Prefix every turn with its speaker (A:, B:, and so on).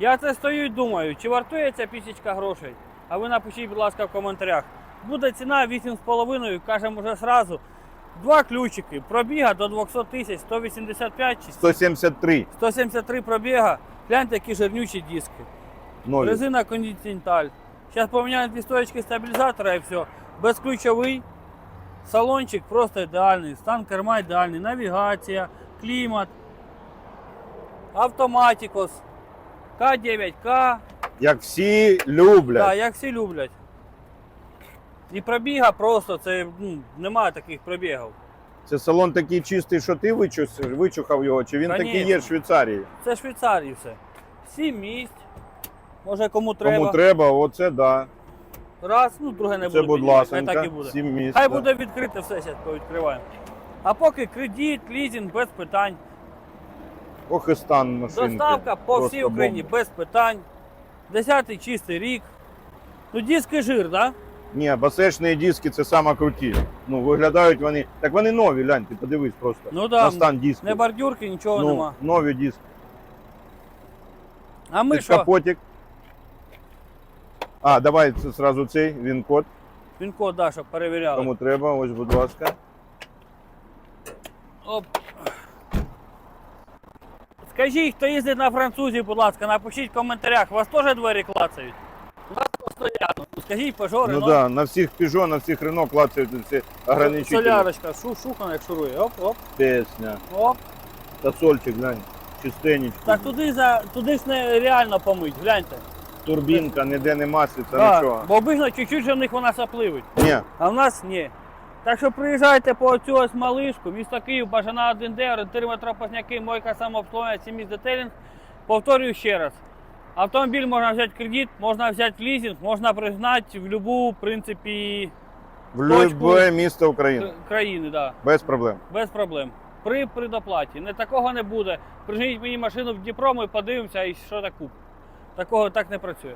A: Я це стою і думаю, чи вартує ця пісічка грошей? А ви напишіть, будь ласка, в коментарях. Буде ціна 8,5, кажемо вже сразу. Два ключики, пробіга до 200 тисяч, 185 чи
B: 173
A: 173 пробіга. Гляньте, які жирнючі диски.
B: нові.
A: Резина Continental. Зараз поміняють дві стоечки стабілізатора і все. Безключовий. Салончик просто ідеальний. Стан керма ідеальний. Навігація, клімат. Автоматикос. К9К.
B: Як всі люблять.
A: Так, як всі люблять. І пробіга просто, це ну, немає таких пробігів.
B: Це салон такий чистий, що ти вичус- вичухав його, чи він такий
A: Конечно.
B: є в Швейцарії?
A: Це Швейцарії все. Сім місць. Може кому треба.
B: Кому треба, оце да.
A: Раз, ну друге не
B: Це,
A: буде.
B: будь
A: піднімати, хай
B: ласка,
A: так і буде.
B: 7 місць.
A: Хай
B: да.
A: буде відкрите все, зараз повідкриваємо. А поки кредит, лізинг без питань.
B: Ох і стан машинки.
A: Доставка по
B: Просто
A: всій Україні
B: бомба.
A: без питань. Десятий чистий рік. Ну, диски жир, так?
B: Ні, басешні диски це саме круті. Ну, виглядають вони. Так вони нові, глянь, ти подивись просто.
A: Ну да,
B: На стан дисків.
A: Не бордюрки, нічого
B: ну,
A: нема.
B: нові диски.
A: А ми
B: Під
A: що?
B: капотик. А, давай це зразу цей, він код.
A: Він код, да, щоб перевіряли.
B: Кому треба, ось, будь ласка.
A: Оп. Скажіть, хто їздить на французі, будь ласка, напишіть в коментарях, вас теж двері клацають? У нас постійно. Ну, Скажіть, пожори,
B: Ну так, да, на всіх Peugeot, на всіх Renault клацають ці ограничителі.
A: Солярочка, шу, шухана як шурує. Оп, оп,
B: Песня.
A: оп.
B: Та сольчик, глянь. Чистенечко.
A: Так туди, за, туди ж не реально помить, гляньте.
B: Турбінка, ніде не маслиться, нічого.
A: бо обично чуть-чуть же в них вона сапливить,
B: Ні,
A: а в нас ні. Так що приїжджайте по цю ось малишку, місто Київ, Бажана 1Д, орієнтир метро Позняки, мойка самообслуговування, сіміс детелінг. Повторюю ще раз. Автомобіль можна взяти кредит, можна взяти лізинг, можна пригнати в будь-яку, в принципі,
B: в любе місто України.
A: країни, да,
B: Без проблем.
A: без проблем. При предоплаті. Не такого не буде. Прижміть мені машину в Дніпро, ми подивимося і що так куп. Такого так не працює.